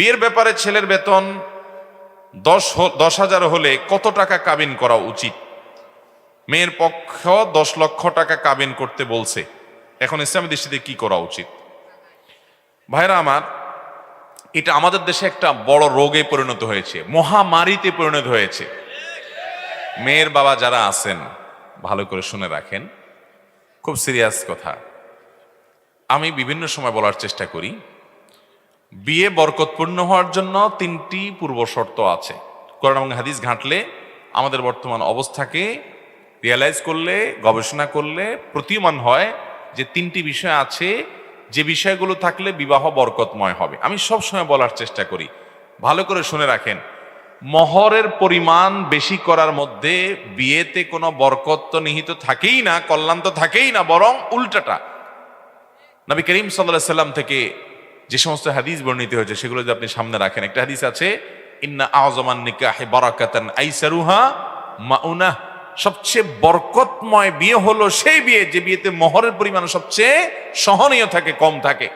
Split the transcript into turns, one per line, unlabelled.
বিয়ের ব্যাপারে ছেলের বেতন দশ দশ হাজার হলে কত টাকা কাবিন করা উচিত? মেয়ের পক্ষ দশ লক্ষ টাকা কাবিন করতে বলছে। এখন ইসলামী দৃষ্টিতে কি করা উচিত? ভাইরা আমার, এটা আমাদের দেশে একটা বড় রোগে পরিণত হয়েছে, মহামারীতে পরিণত হয়েছে। মেয়ের বাবা যারা আছেন, ভালো করে শুনে রাখেন। খুব সিরিয়াস কথা। আমি বিভিন্ন সময় বলার চেষ্টা করি বিয়ে বরকতপূর্ণ হওয়ার জন্য তিনটি পূর্ব শর্ত আছে। কোরআন এবং হাদিস ঘাঁটলে আমাদের বর্তমান অবস্থাকে রিয়ালাইজ করলে, গবেষণা করলে প্রতীয়মান হয় যে তিনটি বিষয় আছে। যে বিষয়গুলো থাকলে বিবাহ বরকতময় হবে। আমি সব সময় বলার চেষ্টা করি, ভালো করে শুনে রাখেন, মহরের পরিমাণ বেশি করার মধ্যে বিয়েতে কোনো বরকত তো নিহিত থাকেই না, কল্যাণ তো থাকেই না, বরং উল্টাটা। নবী করিম সাল্লাহ সাল্লাম থেকে যে সমস্ত হাদিস বর্ণিত হয়েছে, সেগুলো যদি আপনি সামনে রাখেন, একটা হাদিস আছে, ইন্না আজমান নিকাহে বারাকাতান আইসারুহা মাউনা। সবচেয়ে বরকতময় বিয়ে হলো সেই বিয়ে, যে বিয়েতে মহরের পরিমাণ সবচেয়ে সহনীয় থাকে, কম থাকে।